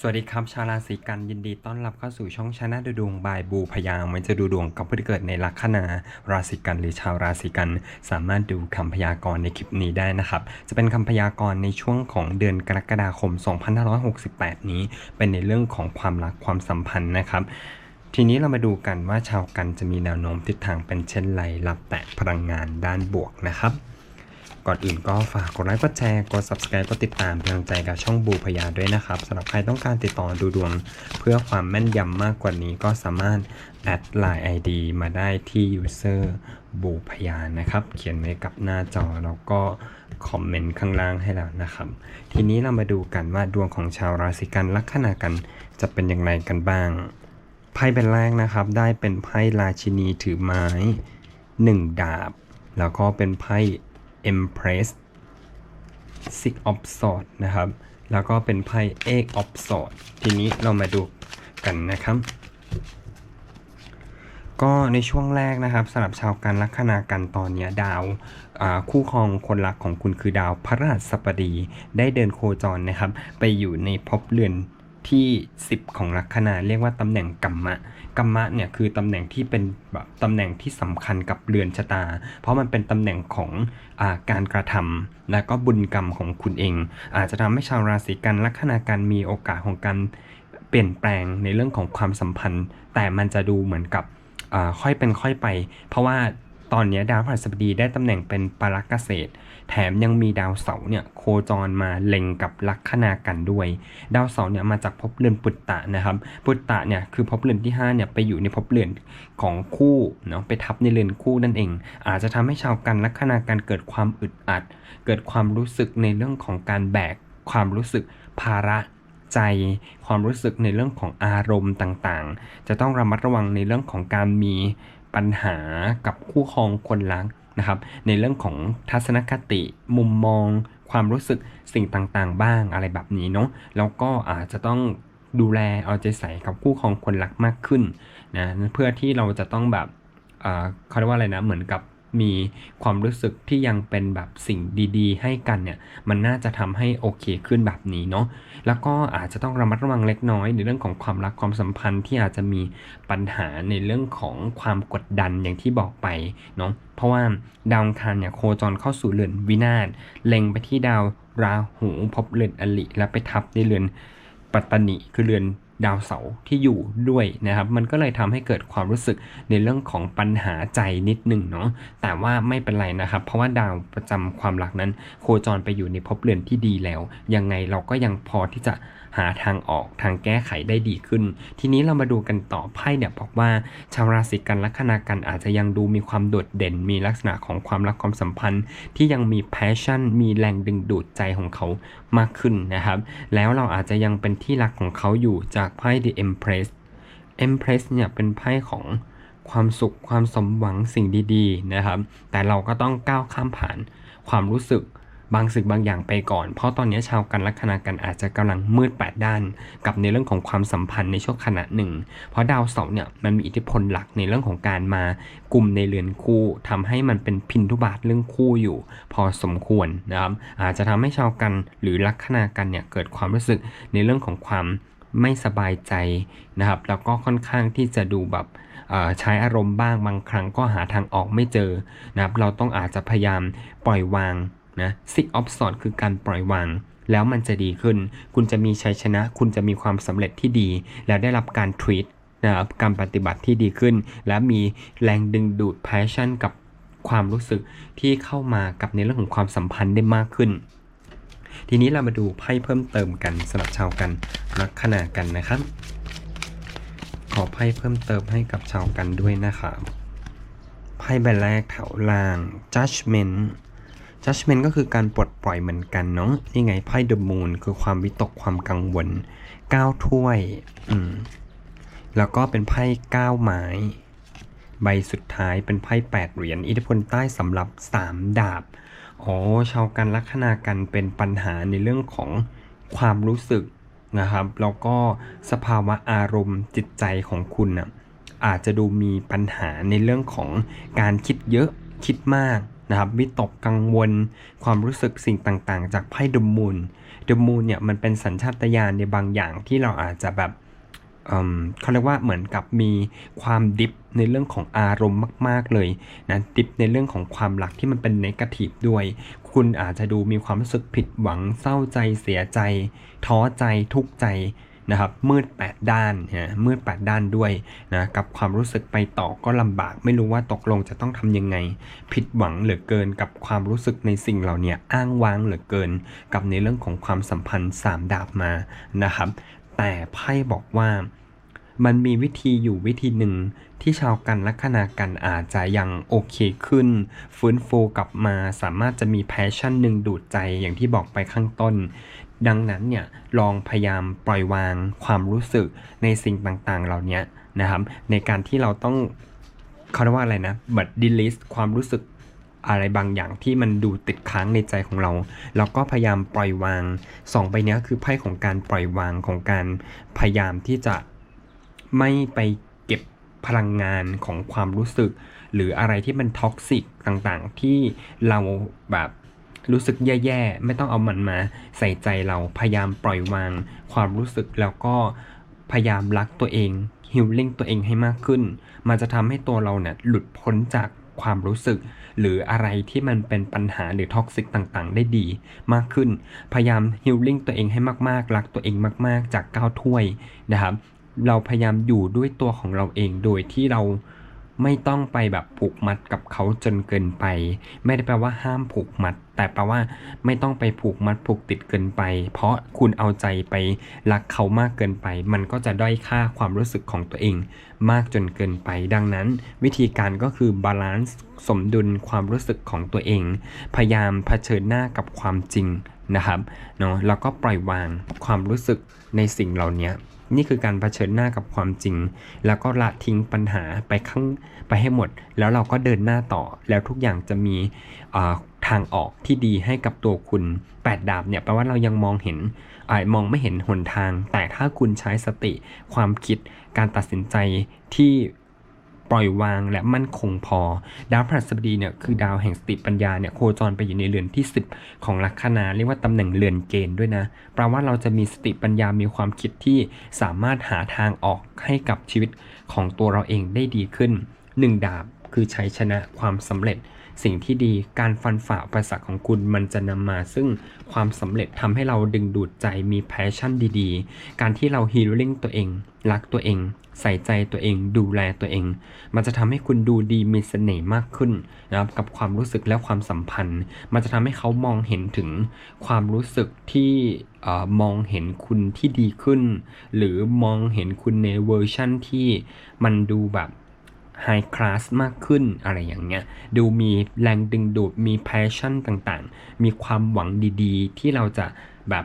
สวัสดีครับ ชาวราศีกันยินดีต้อนรับเข้าสู่ช่องชนะดูดวงบายบูพยางมันจะดูดวงกับผู้ที่เกิดในลัคนาราศีกันหรือชาวราศีกัน สามารถดูคำพยากรณ์ในคลิปนี้ได้นะครับ จะเป็นคำพยากรณ์ในช่วงของเดือนกรกฎาคม 2568 นี้ เป็นในเรื่องของความรักความสัมพันธ์นะครับทีนี้เรามาดูกันว่าชาวกันจะมีแนวโน้มทิศทางเป็นเช่นไรรับแต่พลังงานด้านบวกนะครับ ก่อนอื่นก็ฝากกดไลค์กดแชร์กด subscribe กดติดตามเป็นกำลังใจกับช่องบูพยาด้วยนะครับสำหรับใครต้องการติดต่อดูดวง เพื่อความแม่นยำมากกว่านี้ก็สามารถแอดไลน์ ID มาได้ที่ user บูพยานะครับ เขียนไว้กับหน้าจอแล้วก็คอมเมนต์ข้างล่างให้แล้วนะครับ ทีนี้เรามาดูกันว่าดวงของชาวราศีกันลัคนากันจะเป็นอย่างไรกันบ้างไพ่เป็นแรกนะครับ ได้เป็นไพ่ราชินีถือไม้ 1 ดาบ แล้วก็เป็นไพ่ Empress Six of Swords นะครับ แล้วก็เป็นไพ่ Eight of Swords ทีนี้เรามาดูกันนะครับ ก็ในช่วงแรกนะครับสำหรับชาวกันลัคนากันตอนนี้ดาวคู่ครองคนรักของคุณคือดาวพระราชบดีได้เดินโคจรนะครับ ไปอยู่ในภพเรือน ที่ 10 ของลัคนาเรียกว่าตำแหน่งกัมมะกัมมะเนี่ยคือตำแหน่งที่เป็นแบบตำแหน่งที่สำคัญกับเรือนชะตา เพราะมันเป็นตำแหน่งของอาการกระทำและก็บุญกรรมของคุณเอง อาจจะทำให้ชาวราศีกันลัคนากันมีโอกาสของการเปลี่ยนแปลงในเรื่องของความสัมพันธ์ แต่มันจะดูเหมือนกับค่อยเป็นค่อยไป เพราะว่า ตอนนี้ดาวพฤหัสบดีได้ตำแหน่งเป็นปรักเกษตร แถมยังมีดาวเสาร์เนี่ยโคจรมาเล็งกับลัคนากันด้วย ดาวเสาร์เนี่ยมาจากภพเรือนปุตตะนะครับ ปุตตะเนี่ยคือภพเรือนที่5เนี่ยไปอยู่ในภพเรือนของคู่เนาะไปทับในเรือนคู่นั่นเอง อาจจะทำให้ชาวกันลัคนากันเกิดความอึดอัด เกิดความรู้สึกในเรื่องของการแบก ความรู้สึกภาระใจความรู้สึกในเรื่องของอารมณ์ต่างๆ จะต้องระมัดระวังในเรื่องของการมี ปัญหากับคู่ครองคนรักนะครับ ในเรื่องของทัศนคติ มุมมอง ความรู้สึกสิ่งต่างๆ บ้างอะไรแบบนี้เนาะแล้วก็อาจจะต้องดูแลเอาใจใส่กับคู่ครองคนรักมากขึ้นนะเพื่อที่เราจะต้องแบบเออเขาเรียกว่าอะไรนะเหมือนกับ มีความรู้สึกที่ยังเป็นแบบสิ่งดีๆ ให้กันเนี่ยมันน่าจะทำให้โอเคขึ้นแบบนี้เนาะแล้วก็อาจจะต้องระมัดระวังเล็กน้อย ในเรื่องของความรักความสัมพันธ์ที่อาจจะมีปัญหาในเรื่องของความกดดันอย่างที่บอกไปเนาะเพราะว่าดาวคารเนี่ยโคจรเข้าสู่เรือนวินาศเล็งไปที่ดาวราหูพบเรือนอลิ แล้วไปทับในเรือนปัตตนิคือเรือน ดาวเสาร์ที่อยู่ด้วยนะครับ มันก็เลยทำให้เกิดความรู้สึกในเรื่องของปัญหาใจนิดหนึ่งเนาะแต่ว่าไม่เป็นไรนะครับ เพราะว่าดาวประจำความรักนั้น โคจรไปอยู่ในภพเรือนที่ดีแล้ว ยังไงเราก็ยังพอที่จะหาทางออกทางแก้ไขได้ดีขึ้น ทีนี้เรามาดูกันต่อไพ่เนี่ยบอกว่า ชาวราศีกันลัคนากันอาจจะยังดูมีความโดดเด่น มีลักษณะของความรักความสัมพันธ์ ที่ยังมีแพชชั่น มีแรงดึงดูดใจของเขามากขึ้นนะครับ แล้วเราอาจจะยังเป็นที่รักของเขาอยู่จากไพ่ The Empress Empress เนี่ยเป็นไพ่ของความสุขความสมหวังสิ่งดีๆนะครับ แต่เราก็ต้องก้าวข้ามผ่านความรู้สึกบางสิ่งบางอย่างไปก่อน เพราะตอนนี้ชาวกันลัคนากันอาจจะกำลังมืดแปดด้าน กับในเรื่องของความสัมพันธ์ในช่วงขณะหนึ่ง เพราะดาวเสาร์เนี่ยมันมีอิทธิพลหลักในเรื่องของการมากลุ่มในเรือนคู่ทำให้มันเป็นพินทุบาทเรื่องคู่อยู่ พอสมควรนะครับอาจจะทำให้ชาวกันหรือลัคนากันเนี่ยเกิดความรู้สึกในเรื่องของความ ไม่สบายใจนะครับ แล้วก็ค่อนข้างที่จะดูแบบใช้อารมณ์บ้างบางครั้งก็หาทางออกไม่เจอนะครับ เราต้องอาจจะพยายามปล่อยวางนะ six of swords คือการปล่อยวาง แล้วมันจะดีขึ้น คุณจะมีชัยชนะ คุณจะมีความสำเร็จที่ดี แล้วได้รับการ treat นะครับการปฏิบัติที่ดีขึ้น และมีแรงดึงดูด passion กับความรู้สึกที่เข้ามากับในเรื่องของความสัมพันธ์ได้มากขึ้น ทีนี้เรามาดูไพ่เพิ่มเติมกันสำหรับชาวกันลัคนากันนะครับ ขอไพ่เพิ่มเติมให้กับชาวกันด้วยนะครับไพ่ใบแรกแถวล่าง judgment judgment ก็คือการปลดปล่อยเหมือนกันเนาะนี่ไงไพ่ the moon คือความวิตกความกังวล9ถ้วย อืม แล้วก็เป็นไพ่9ไม้ใบสุดท้ายเป็นไพ่8เหรียญอิทธิพลใต้สำหรับ 3 ดาบ อ๋อชาวกันลัคนากันเป็นปัญหาในเรื่องของความรู้สึกนะครับ แล้วก็สภาวะอารมณ์จิตใจของคุณน่ะอาจจะดูมีปัญหาในเรื่องของการคิดเยอะคิดมากนะครับวิตกกังวล ความรู้สึกสิ่งต่างๆ จากไพ่ดมูล The Moon เนี่ยมันเป็นสัญชาตญาณในบางอย่างที่เราอาจจะแบบเอิ่มเขาเรียกว่าเหมือนกับมีความดิฟ ในเรื่องของอารมณ์มาก ๆเลยนะดิฟในเรื่องของความรักที่มันเป็นเนกาทีฟด้วย คุณอาจจะดูมีความรู้สึกผิดหวังเศร้าใจเสียใจ ท้อใจทุกข์ใจนะครับมืด 8 ด้านนะมืด 8 ด้านด้วยนะกับความรู้สึกไปต่อก็ลำบาก ไม่รู้ว่าตกลงจะต้องทำยังไง ผิดหวังเหลือเกินกับความรู้สึกในสิ่งเหล่านี้อ้างว้างเหลือเกิน กับในเรื่องของความสัมพันธ์ 3 ดาบมานะครับแต่ไพ่บอกว่า มันมีวิธีอยู่วิธีหนึ่งที่ชาวกันลัคนากันอาจจะยังโอเคขึ้น ฟื้นฟูกลับมาสามารถจะมีแพชชั่นหนึ่งดูดใจอย่างที่บอกไปข้างต้น ดังนั้นเนี่ยลองพยายามปล่อยวางความรู้สึกในสิ่งต่างๆ เหล่านี้นะครับ ในการที่เราต้องเขาเรียกว่าอะไรนะบัดดิลิสความรู้สึกอะไรบางอย่างที่มันดูติดค้างในใจของเราเราก็พยายามปล่อยวางสองใบเนี้ยคือไพ่ของการปล่อยวางของการพยายามที่จะ ไม่ไปเก็บพลังงานของความรู้สึก หรืออะไรที่มันท็อกซิกต่างๆ ที่เราแบบรู้สึกแย่ๆ ไม่ต้องเอามันมาใส่ใจเราพยายามปล่อยวางความรู้สึกแล้วก็พยายามรักตัวเองฮิลลิ่งตัวเองให้มากขึ้น มันจะทำให้ตัวเราเนี่ยหลุดพ้นจากความรู้สึก หรืออะไรที่มันเป็นปัญหาหรือท็อกซิกต่างๆ ได้ดีมากขึ้น พยายามฮิลลิ่งตัวเองให้มากๆ รักตัวเองมากๆ จากก้าวถ้วยนะครับ เราพยายามอยู่ด้วยตัวของเราเองโดยที่เราไม่ต้องไปแบบผูกมัดกับเขาจนเกินไป ไม่ได้แปลว่าห้ามผูกมัด แต่แปลว่าไม่ต้องไปผูกมัดผูกติดเกินไป เพราะคุณเอาใจไปรักเขามากเกินไป มันก็จะด้อยค่าความรู้สึกของตัวเอง มากจนเกินไป ดังนั้น วิธีการก็คือบาลานซ์สมดุลความรู้สึกของตัวเอง พยายามเผชิญหน้ากับความจริงนะครับเนาะแล้วก็ปล่อยวางความรู้สึกในสิ่งเหล่านี้ นี่คือการเผชิญหน้ากับความจริง แล้วก็ละทิ้งปัญหาไปข้างไปให้หมด แล้วเราก็เดินหน้าต่อ แล้วทุกอย่างจะมีทางออกที่ดีให้กับตัวคุณ 8 ดาบเนี่ยแปลว่าเรายังมองเห็นอามองไม่เห็นหนทาง แต่ถ้าคุณใช้สติ ความคิด การตัดสินใจที่ ปล่อยวางและมั่นคงพอ ดาวพฤหัสบดีเนี่ยคือดาวแห่งสติปัญญาเนี่ยโคจรไปอยู่ในเรือนที่ 10 ของลัคนาเรียกว่าตำแหน่งเรือนเกณฑ์ด้วยนะแปลว่าเราจะมีสติปัญญามีความคิดที่สามารถหาทางออกให้กับชีวิตของตัวเราเองได้ดีขึ้น 1 ดาบคือชัยชนะความสำเร็จ สิ่งที่ดีการฟันฝ่าอุปสรรคของคุณมันจะนำมา ซึ่งความสำเร็จทำให้เราดึงดูดใจมีแพชชั่นดีๆ การที่เราฮีลิ่งตัวเอง รักตัวเอง ใส่ใจตัวเอง ดูแลตัวเอง มันจะทำให้คุณดูดีมีเสน่ห์มากขึ้นนะครับกับความรู้สึกและความสัมพันธ์ มันจะทำให้เขามองเห็นถึงความรู้สึกที่มองเห็นคุณที่ดีขึ้น หรือมองเห็นคุณในเวอร์ชั่นที่มันดูแบบไฮคลาสมากขึ้นอะไรอย่างเงี้ย ดูมีแรงดึงดูดมีแพชชั่นต่างๆ มีความหวังดีๆ ที่เราจะแบบ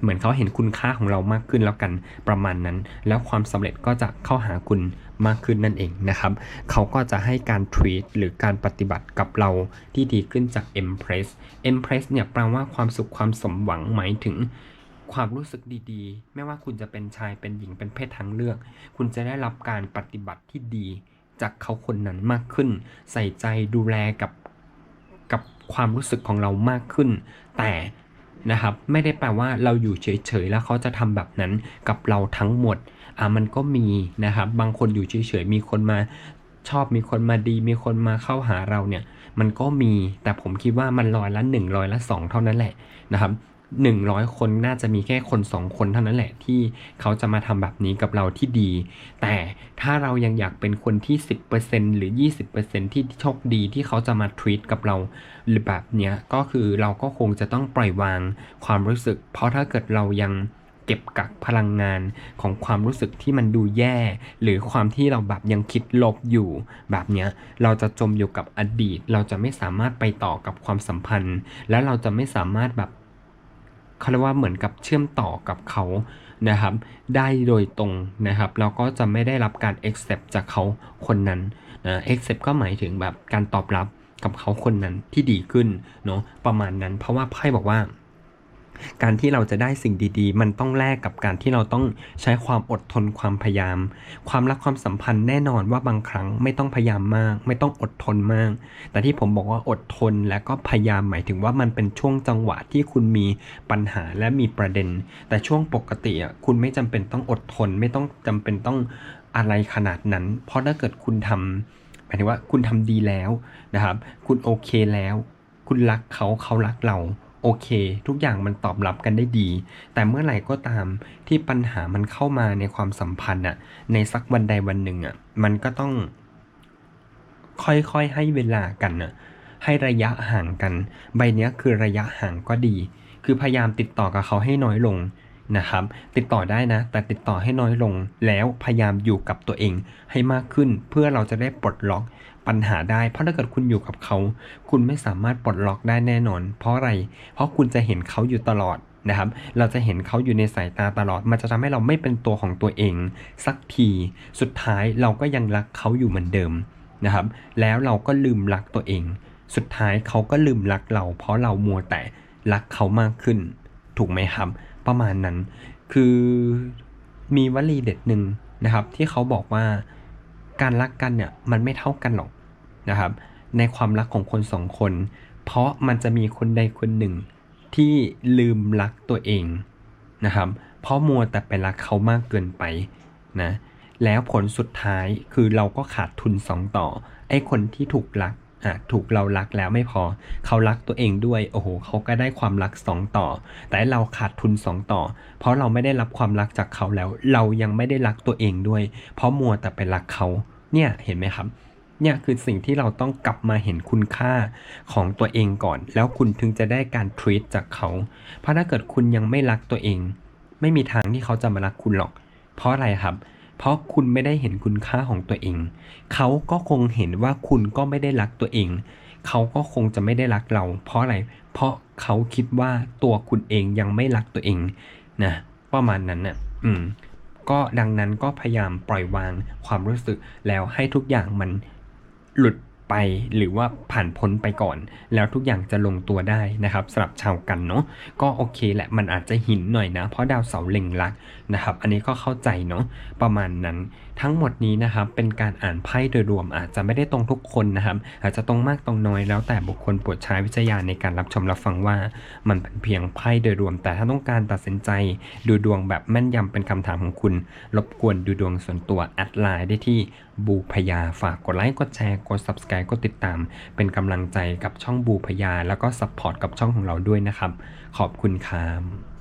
เหมือนเขาเห็นคุณค่าของเรามากขึ้นแล้วกันประมาณนั้น แล้วความสำเร็จก็จะเข้าหาคุณมากขึ้นนั่นเองนะครับ เขาก็จะให้การ treat หรือการปฏิบัติกับเราที่ดีขึ้นจาก Empress Empress เนี่ยแปลว่าความสุขความสมหวังหมายถึงความรู้สึกดีๆ ไม่ว่าคุณจะเป็นชายเป็นหญิงเป็นเพศทางเลือก คุณจะได้รับการปฏิบัติที่ดี จากเขาคนนั้นมากขึ้น ใส่ใจดูแลกับกับความรู้สึกของเรามากขึ้น แต่ นะครับ ไม่ได้แปลว่าเราอยู่เฉยๆแล้วเขาจะทำแบบนั้นกับเราทั้งหมดอะมันก็มีนะครับ บางคนอยู่เฉยๆมีคนมาชอบมีคนมาดีมีคนมาเข้าหาเราเนี่ย มันก็มีแต่ผมคิดว่ามันร้อยละหนึ่งร้อยละสองเท่านั้นแหละนะครับ หนึ่งร้อยคนน่าจะมีแค่คนสองคนเท่านั้นแหละที่เขาจะมาทำแบบนี้กับเราที่ดี แต่ถ้าเรายังอยากเป็นคนที่ 10%หรือ 20%ที่โชคดีที่เขาจะมาทรีตกับเราหรือแบบเนี้ยก็คือเราก็คงจะต้องปล่อยวางความรู้สึก เพราะถ้าเกิดเรายังเก็บกักพลังงานของความรู้สึกที่มันดูแย่ หรือความที่เราแบบยังคิดลบอยู่ แบบเนี้ยเราจะจมอยู่กับอดีต เราจะไม่สามารถไปต่อกับความสัมพันธ์ และเราจะไม่สามารถแบบ เขาเรียกว่าเหมือนกับเชื่อมต่อกับเขานะครับ ได้โดยตรงนะครับเราก็จะไม่ได้รับการ accept จากเขาคนนั้นนะ accept ก็หมายถึงแบบการตอบรับกับเขาคนนั้นที่ดีขึ้นเนาะประมาณนั้น เพราะว่าไพ่บอกว่า การที่เราจะได้สิ่งดีๆ มันต้องแลกกับการที่เราต้องใช้ความอดทนความพยายาม ความรักความสัมพันธ์แน่นอนว่าบางครั้งไม่ต้องพยายามมาก ไม่ต้องอดทนมาก แต่ที่ผมบอกว่าอดทนและก็พยายามหมายถึงว่ามันเป็นช่วงจังหวะที่คุณมีปัญหาและมีประเด็น แต่ช่วงปกติอะคุณไม่จำเป็นต้องอดทน ไม่ต้องจำเป็นต้องอะไรขนาดนั้น เพราะถ้าเกิดคุณทำหมายถึงว่าคุณทำดีแล้วนะครับ คุณโอเคแล้ว คุณรักเขาเขารักเรา โอเค ทุกอย่างมันตอบรับกันได้ดี แต่เมื่อไหร่ก็ตามที่ปัญหามันเข้ามาในความสัมพันธ์อะในสักวันใดวันหนึ่งอะมันก็ต้อง ค่อยๆให้เวลากันอะให้ระยะห่างกัน ใบเนี้ยคือระยะห่างก็ดี คือพยายามติดต่อกับเขาให้น้อยลงนะครับ ติดต่อได้นะ แต่ติดต่อให้น้อยลงแล้วพยายามอยู่กับตัวเองให้มากขึ้น เพื่อเราจะได้ปลดล็อก ปัญหาได้ เพราะถ้าเกิดคุณอยู่กับเขา คุณไม่สามารถปลดล็อกได้แน่นอน เพราะอะไร เพราะคุณจะเห็นเขาอยู่ตลอดนะครับ เราจะเห็นเขาอยู่ในสายตาตลอด มันจะทำให้เราไม่เป็นตัวของตัวเอง สักที สุดท้ายเราก็ยังรักเขาอยู่เหมือนเดิมนะครับ แล้วเราก็ลืมรักตัวเอง สุดท้ายเขาก็ลืมรักเรา เพราะเรามัวแต่รักเขามากขึ้น ถูกไหมครับ ประมาณนั้น คือมีวลีเด็ดหนึ่งนะครับ ที่เขาบอกว่า การรักกันเนี่ยมันไม่เท่ากันหรอกนะครับ ในความรักของคนสองคน เพราะมันจะมีคนใดคนหนึ่งที่ลืมรักตัวเองนะครับ เพราะมัวแต่ไปรักเขามากเกินไปนะแล้วผลสุดท้ายคือเราก็ขาดทุนสองต่อ ไอ้คนที่ถูกรัก อะถูกเรารักแล้วไม่พอ เขารักตัวเองด้วยโอ้โหเขาก็ได้ความรักสองต่อ แต่เราขาดทุนสองต่อ เพราะเราไม่ได้รับความรักจากเขาแล้ว เรายังไม่ได้รักตัวเองด้วย เพราะมัวแต่ไปรักเขาเนี่ยเห็นไหมครับเนี่ยคือสิ่งที่เราต้องกลับมาเห็นคุณค่าของตัวเองก่อน แล้วคุณถึงจะได้การ treat จากเขา เพราะถ้าเกิดคุณยังไม่รักตัวเอง ไม่มีทางที่เขาจะมารักคุณหรอก เพราะอะไรครับเเพราะคุณไม่ได้เห็นคุณค่าของตัวเอง เขาก็คงเห็นว่าคุณก็ไม่ได้รักตัวเอง เขาก็คงจะไม่ได้รักเรา เพราะอะไร เพราะเขาคิดว่าตัวคุณเองยังไม่รักตัวเองนะประมาณนั้นน่ะอืมก็ดังนั้นก็พยายามปล่อยวางความรู้สึกแล้วให้ทุกอย่างมันหลุด ไปหรือว่าผ่านพ้นไปก่อน แล้วทุกอย่างจะลงตัวได้นะครับสำหรับชาวกันเนาะก็โอเคแหละมันอาจจะหินหน่อยนะ เพราะดาวเสาร์เล็งลักนะครับ อันนี้ก็เข้าใจเนาะประมาณนั้น ทั้งหมดนี้นะครับเป็นการอ่านไพ่โดยรวมอาจจะไม่ได้ตรงทุกคนนะครับ อาจจะตรงมากตรงน้อยแล้วแต่บุคคลปรดใช้วิจารณญาในการรับชมรับฟังว่า มันเป็นเพียงไพ่โดยรวม แต่ถ้าต้องการตัดสินใจ ดูดวงแบบแม่นยำเป็นคำถามของคุณ รบกวนดูดวงส่วนตัวแอดไลน์ได้ที่บูพยาฝากกดไลค์ กดแชร์ กด subscribe กดติดตาม เป็นกำลังใจกับช่องบูพยา แล้วก็ support กับช่องของเราด้วยนะครับ ขอบคุณครับ